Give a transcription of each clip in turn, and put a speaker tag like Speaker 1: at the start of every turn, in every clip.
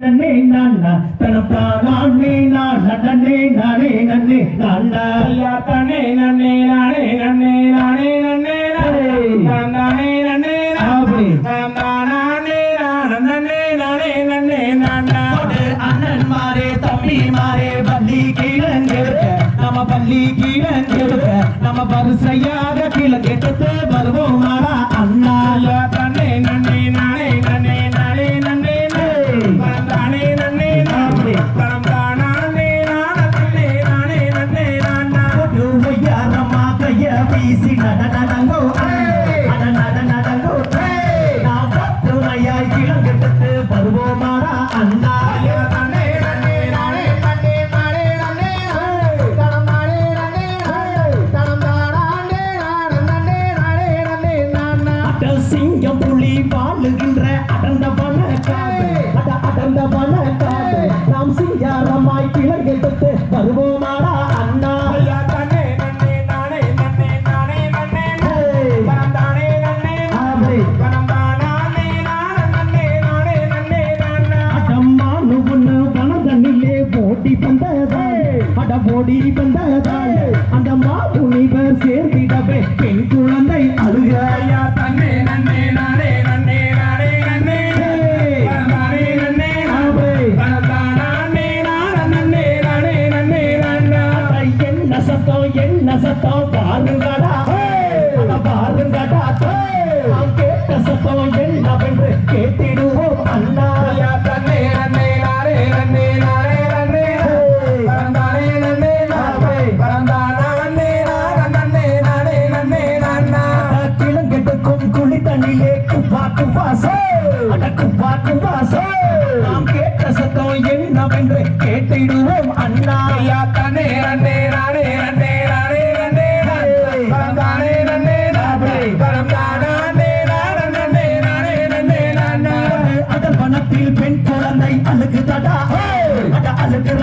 Speaker 1: நன்னே நானா தனப்பானே நானே நானே நன்னே நானா
Speaker 2: ஐயா தனே நன்னே நானே நன்னே நானே நன்னே நானே நானே நன்னே. நானே நானே நானே நன்னே நானா
Speaker 1: ஒரு அண்ணன் மாரே தம்பி மாரே பள்ளி கீழங்கெடுக்க நம்ம பள்ளி கீழங்கெடுக்க நம்ம கீழங்கெடுத்து வருவோம் மாறா.
Speaker 2: நன்னே நானே நன்னே தரம் தானே நன்னே தரம் தானே நானே நன்னே நானே நானா
Speaker 1: அட சிங்கம் வனதனிலே ஓடி வந்ததால் அட ஓடி வந்ததால் அந்த மாமுனிவர் சேர்ந்திடவே பெண் குழந்தை அழுக
Speaker 2: ஐயா தன்னே நன்னே நானே நன்னே நானே நன்னே. தானே நன்னே. தரம் தானே நானே நன்னே நானே நன்னே நானா.
Speaker 1: என்ன சத்தம் என்ன சத்தம் பாருங்கடா குழி தண்ணிலே குப்பா குப்பாசோ அட குப்பா குப்பாசோ நாம் கேட்ட சத்தம் என்னவென்று கேட்டிடுவோம் அண்ணா.
Speaker 2: ஐயா தன்னே நன்னே நானே நன்னே நானே தரம் தானே நன்னே நானே தரம் தானே நானே நானே நன்னே நானா
Speaker 1: அதன் வனத்தில் பெண் குழந்தை அழுகுதடா. அட அழுகிறாளே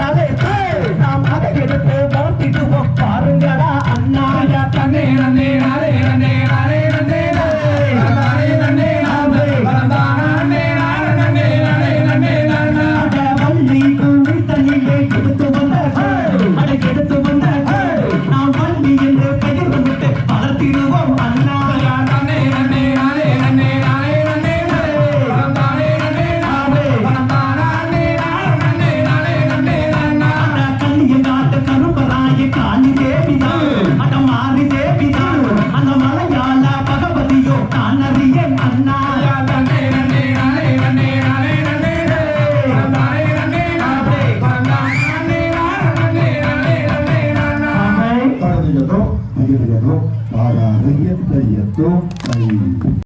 Speaker 1: ஆமை
Speaker 3: தரதியதோ அகிரியதோ பாராதைய தையத்தோ தை